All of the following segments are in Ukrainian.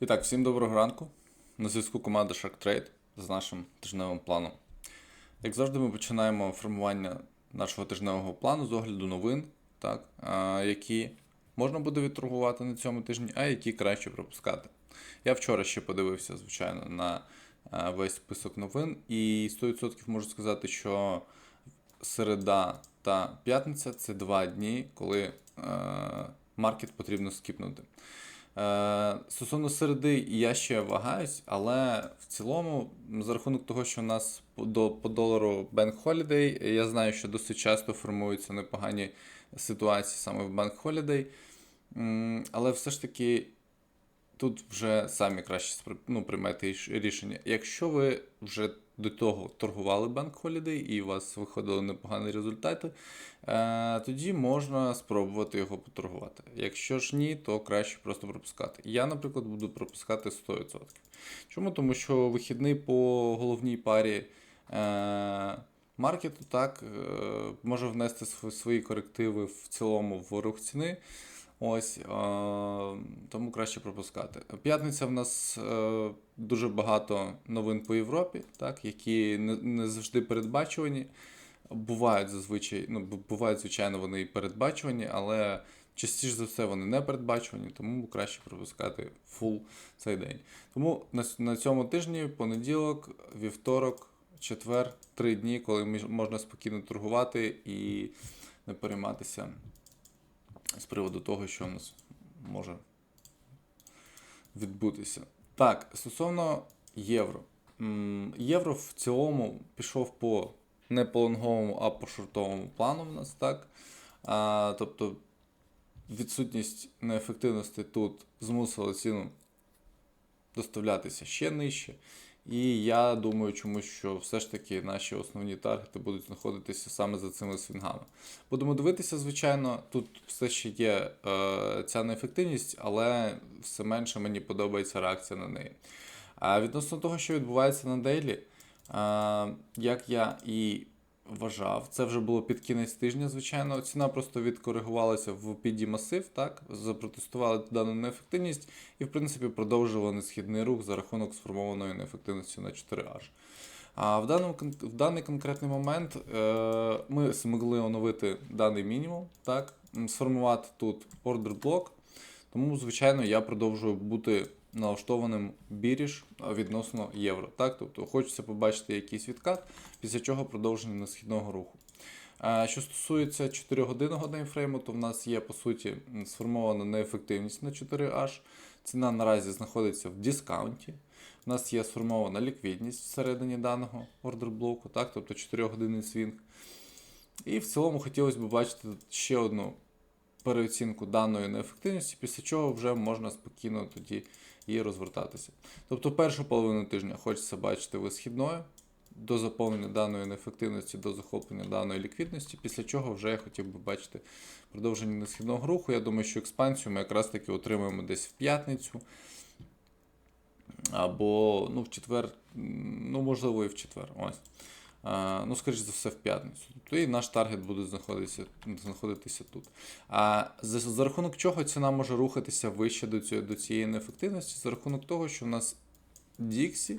І так, всім доброго ранку. На зв'язку команда Shark Trade з нашим тижневим планом. Як завжди, ми починаємо формування нашого тижневого плану з огляду новин, так, які можна буде відторгувати на цьому тижні, а які краще пропускати. Я вчора ще подивився, звичайно, на весь список новин, і 100% можу сказати, що середа та п'ятниця це два дні, коли маркет потрібно скіпнути. Е, Стосовно середи, я ще вагаюсь, але в цілому, за рахунок того, що у нас до, по долару Bank Holiday, я знаю, що досить часто формуються непогані ситуації саме в Bank Holiday. Але все ж таки тут вже самі краще ну, приймайте рішення. Якщо ви вже до того торгували Bank Holiday і у вас виходили непогані результати, е, тоді можна спробувати його поторгувати. Якщо ж ні, то краще просто пропускати. Я, наприклад, буду пропускати 100%. Чому? Тому що вихідний по головній парі е, маркету так е, може внести свої корективи в цілому в рух ціни. Ось, тому краще пропускати. П'ятниця в нас е, дуже багато новин по Європі, так, які не, завжди передбачувані. Бувають зазвичай, ну, бувають, звичайно, вони і передбачувані, але частіше за все вони не передбачувані, тому краще пропускати фул цей день. Тому на, цьому тижні понеділок, вівторок, четвер, три дні, коли можна спокійно торгувати і не перейматися з приводу того, що в нас може відбутися. Так, стосовно євро. Євро в цілому пішов по не по лонговому, а по шортовому плану в нас, так? А, тобто відсутність неефективності тут змусила ціну доставлятися ще нижче. І я думаю, чомусь, що все ж таки наші основні таргети будуть знаходитися саме за цими свінгами. Будемо дивитися, звичайно, тут все ще є е, ця неефективність, але все менше мені подобається реакція на неї. А відносно того, що відбувається на дейлі, е, як я і вважав, це вже було під кінець тижня, звичайно. Ціна просто відкоригувалася в піді масив, так, запротестували дану неефективність і, в принципі, продовжували несхідний рух за рахунок сформованої неефективності на 4H. А в, даному, в даний конкретний момент е, ми змогли оновити даний мінімум, так, сформувати тут ордер блок. Тому, звичайно, я продовжую бути налаштованим біріж відносно євро. Так? Тобто хочеться побачити якийсь відкат, після чого продовження несхідного руху. Що стосується 4-годинного таймфрейму, то в нас є по суті сформована неефективність на 4H. Ціна наразі знаходиться в дискаунті. У нас є сформована ліквідність всередині даного ордер-блоку, так? тобто 4-годинний свінг. І в цілому хотілося б бачити ще одну переоцінку даної неефективності, після чого вже можна спокійно тоді і розвертатися. Тобто першу половину тижня хочеться бачити висхідною до заповнення даної неефективності, до захоплення даної ліквідності, після чого вже я хотів би бачити продовження несхідного руху. Я думаю, що експансію ми якраз таки отримаємо десь в п'ятницю. Або ну, в четвер, ну можливо, і в четвер. Ось. Ну, скоріш за все, в п'ятницю. Тобто і наш таргет буде знаходитися, знаходитися тут. А за, за рахунок чого ціна може рухатися вище до, цього, до цієї неефективності? За рахунок того, що в нас Dixie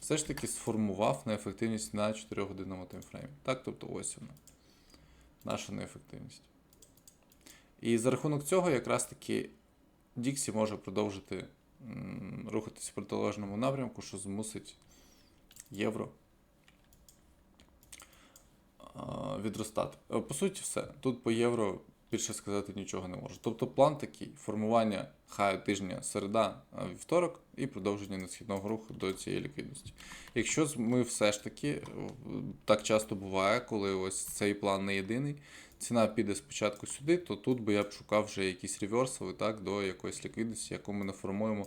все ж таки сформував неефективність на 4-годинному таймфреймі. Так, тобто ось вона. Наша неефективність. І за рахунок цього, якраз таки Dixie може продовжити рухатися в протилежному напрямку, що змусить євро відростати. Е, По суті, все. Тут по євро більше сказати нічого не можу. Тобто план такий: формування хаю тижня середа, вівторок і продовження несхідного руху до цієї ліквідності. Якщо ми все ж таки, е, так часто буває, коли ось цей план не єдиний, ціна піде спочатку сюди, то тут би я б шукав вже якісь реверсали так, до якоїсь ліквідності, яку ми не формуємо,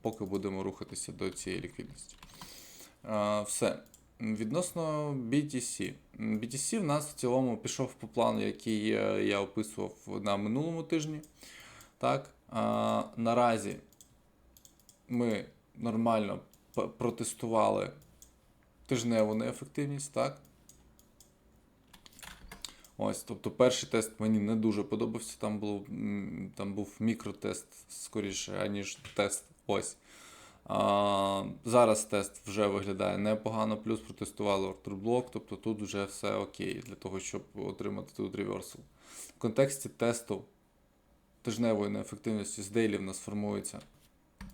поки будемо рухатися до цієї ліквідності. Все. Відносно BTC. BTC в нас в цілому пішов по плану, який е, я описував на минулому тижні. Так, а, наразі ми нормально протестували тижневу неефективність, так? Ось, тобто перший тест мені не дуже подобався. Там було там був мікротест скоріше, аніж тест. Ось. Зараз тест вже виглядає непогано, плюс протестували ордерблок, тобто тут вже все окей для того, щоб отримати тут реверсал. В контексті тесту тижневої неефективності з дейлі в нас формується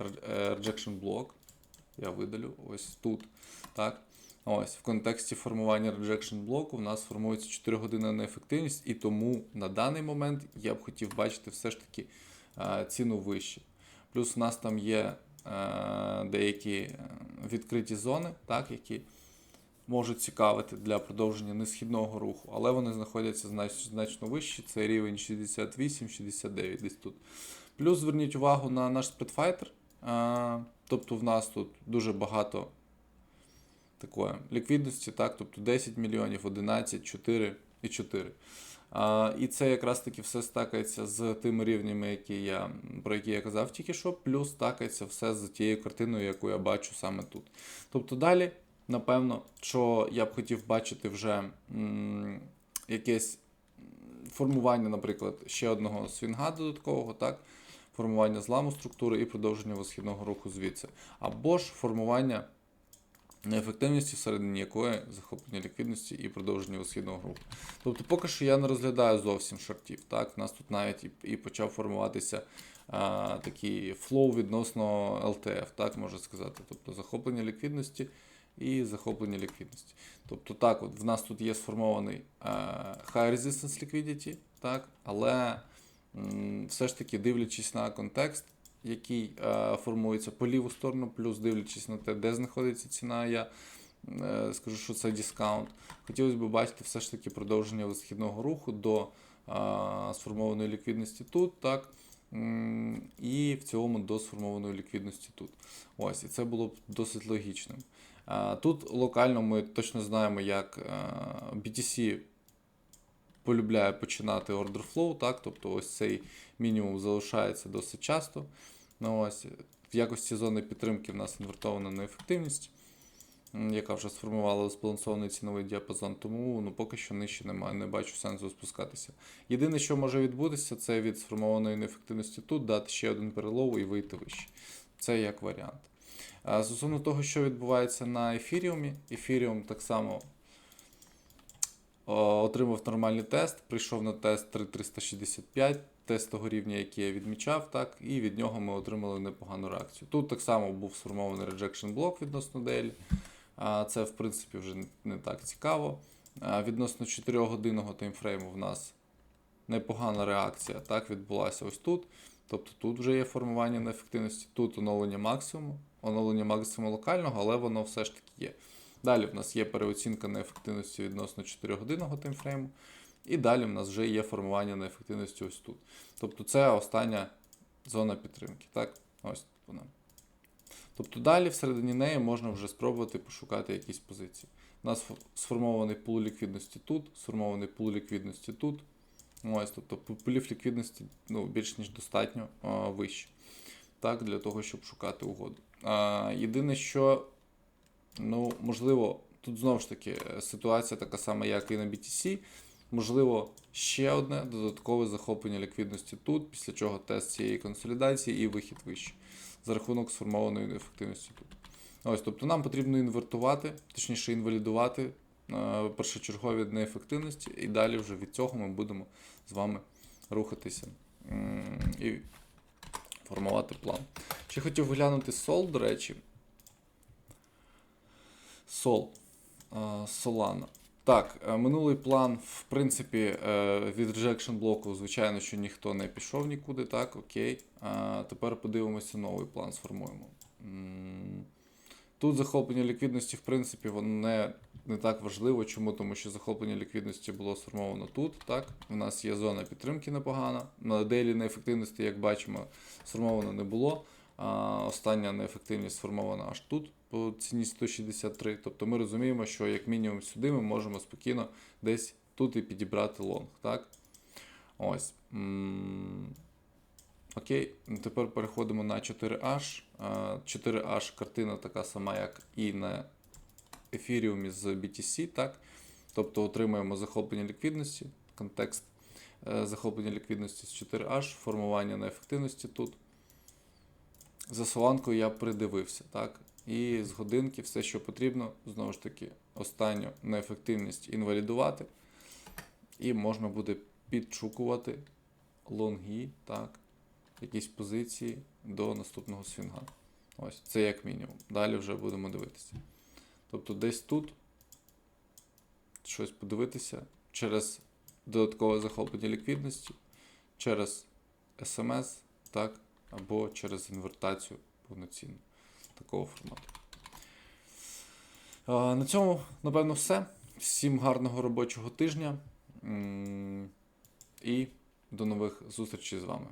е, rejection блок. Я видалю ось тут. Так. Ось, в контексті формування rejection блоку в нас формується 4 години неефективність, і тому на даний момент я б хотів бачити все ж таки е, ціну вище. Плюс у нас там є деякі е, відкриті зони, так, які можуть цікавити для продовження несхідного руху, але вони знаходяться знач- значно вище. Це рівень 68-69 десь тут. Плюс зверніть увагу на наш спредфайтер. Е, тобто в нас тут дуже багато такої ліквідності, так, тобто 10 мільйонів, 11, 4 і 4. І це якраз таки все стакається з тими рівнями, які я, про які я казав тільки що, плюс стакається все з тією картиною, яку я бачу саме тут. Тобто далі, напевно, що я б хотів бачити вже м, якесь формування, наприклад, ще одного свінга додаткового, так, формування зламу структури і продовження висхідного руху звідси. Або ж формування неефективності, всередині якої захоплення ліквідності і продовження висхідного руху. Тобто, поки що я не розглядаю зовсім шортів. Так? У нас тут навіть і, і почав формуватися а, такий флоу відносно LTF, так можна сказати. Тобто захоплення ліквідності і захоплення ліквідності. Тобто, так, от в нас тут є сформований а, high resistance liquidity, так? але все ж таки дивлячись на контекст, який е, формується по ліву сторону, плюс дивлячись на те, де знаходиться ціна, я е, скажу, що це дискаунт. Хотілося б бачити все ж таки продовження висхідного руху до е, сформованої ліквідності тут, так. І в цілому до сформованої ліквідності тут. Ось, і це було б досить логічним. Тут локально ми точно знаємо, як BTC полюбляє починати flow, так? тобто ось цей мінімум залишається досить часто. Ну, ось, в якості зони підтримки в нас інвертована неефективність, яка вже сформувала збалансований ціновий діапазон, тому ну, поки що нижче немає, не бачу сенсу спускатися. Єдине, що може відбутися, це від сформованої неефективності тут дати ще один перелов і вийти вище. Це як варіант. Стосовно того, що відбувається на ефіріумі, ефіріум так само отримав нормальний тест, прийшов на тест 3365, тест того рівня, який я відмічав, так, і від нього ми отримали непогану реакцію. Тут так само був сформований rejection блок відносно DL. Це, в принципі, вже не- так цікаво. Відносно 4-годинного таймфрейму в нас непогана реакція так, відбулася ось тут. Тобто тут вже є формування неефективності, тут оновлення максимуму, оновлення максимуму локального, але воно все ж таки є. Далі в нас є переоцінка неефективності відносно 4-годинного таймфрейму. І далі в нас вже є формування неефективності ось тут. Тобто це остання зона підтримки. Так? Ось вона. Тобто далі всередині неї можна вже спробувати пошукати якісь позиції. У нас сформований пул ліквідності тут, сформований пул ліквідності тут. Ось, тобто пу- пулів ліквідності ну, більш ніж достатньо а, вище. Так, для того, щоб шукати угоду. А, єдине, що Ну, можливо, тут знову ж таки е, ситуація така сама, як і на BTC. Можливо, ще одне додаткове захоплення ліквідності тут, після чого тест цієї консолідації і вихід вище за рахунок сформованої неефективності тут. Ось, тобто нам потрібно інвертувати, точніше інвалідувати е, першочергові неефективності, і далі вже від цього ми будемо з вами рухатися і формувати план. Ще хотів глянути сол, до речі. Сол. е, Solana. Так, е, минулий план, в принципі, е, від rejection блоку, звичайно, що ніхто не пішов нікуди, так, окей. А Тепер подивимося новий план, сформуємо. Тут захоплення ліквідності, в принципі, воно не, не так важливо. Чому? Тому що захоплення ліквідності було сформовано тут. Так? У нас є зона підтримки непогана. На дейлі неефективності, як бачимо, сформовано не було. А остання неефективність сформована аж тут по ціні 163. Тобто ми розуміємо, що як мінімум сюди ми можемо спокійно десь тут і підібрати лонг. Так? Ось. Окей, тепер переходимо на 4H. 4H картина така сама, як і на ефіріумі з BTC, так? Тобто отримуємо захоплення ліквідності, контекст е, захоплення ліквідності з 4H, формування неефективності тут. За соланкою я придивився, так? І з годинки все, що потрібно, знову ж таки, останню неефективність інвалідувати. І можна буде підшукувати лонги, так, якісь позиції до наступного свінга. Ось, це як мінімум. Далі вже будемо дивитися. Тобто десь тут щось подивитися через додаткове захоплення ліквідності, через SMS, так, або через інвертацію повноцінну такого формату. На цьому, напевно, все. Всім гарного робочого тижня. І до нових зустрічей з вами.